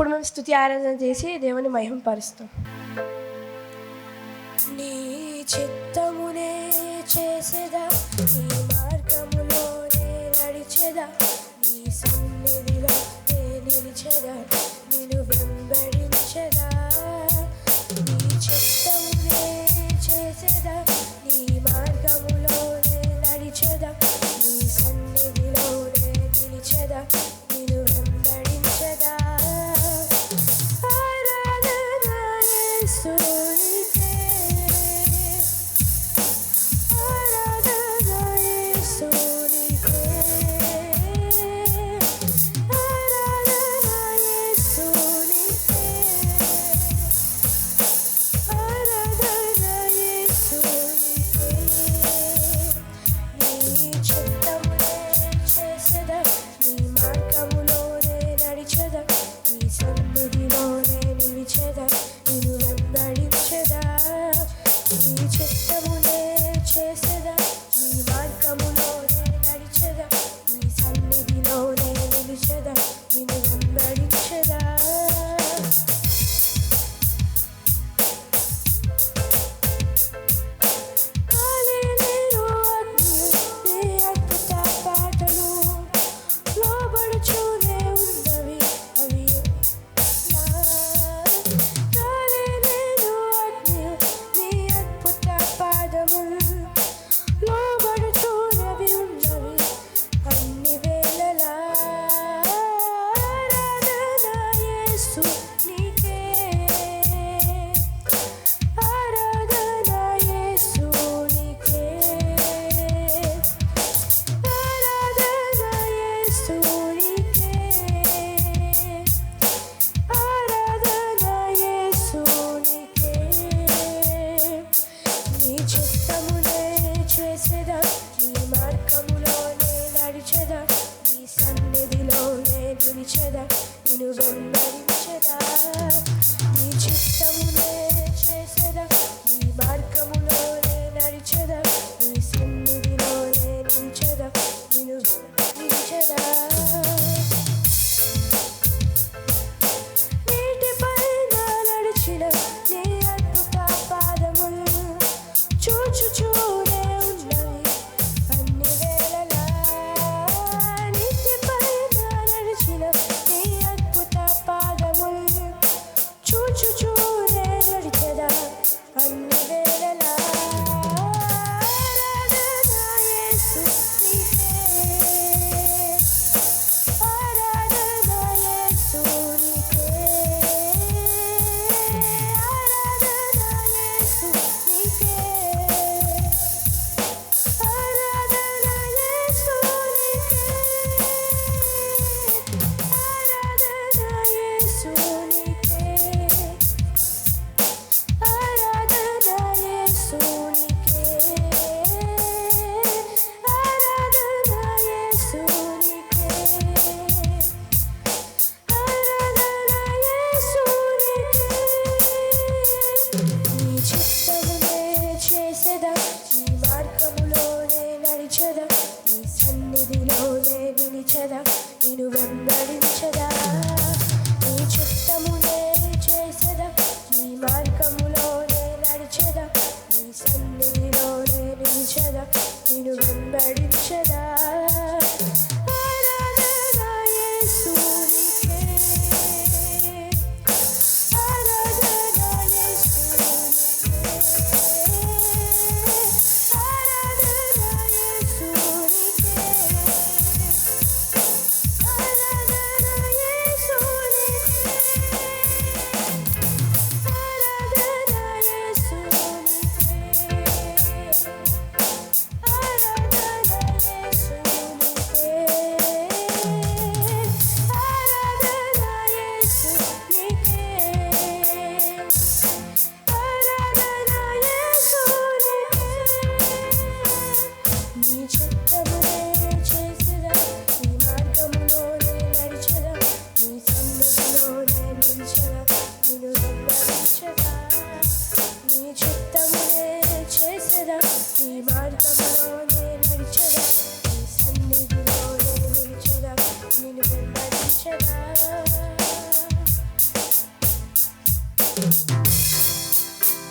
ఇప్పుడు మేము స్థుతి ఆరాధన చేసి దేవుని మహింపరుస్తాం నీ చిత్తమునే చేసేదా? నీ మార్గములోనే నడిచేదా? నీ సన్నిధిలో నిలిచేదా? తీర్చదా నిన్ను వెంబడించదా నీ చిత్తమునే చేసేదా? నీ మార్గములోనే నడిచేదా? నీ సన్నిధిలోనే నిలిచేదా? నిన్ను వెంబడించదా నీటిపైన నడిచిన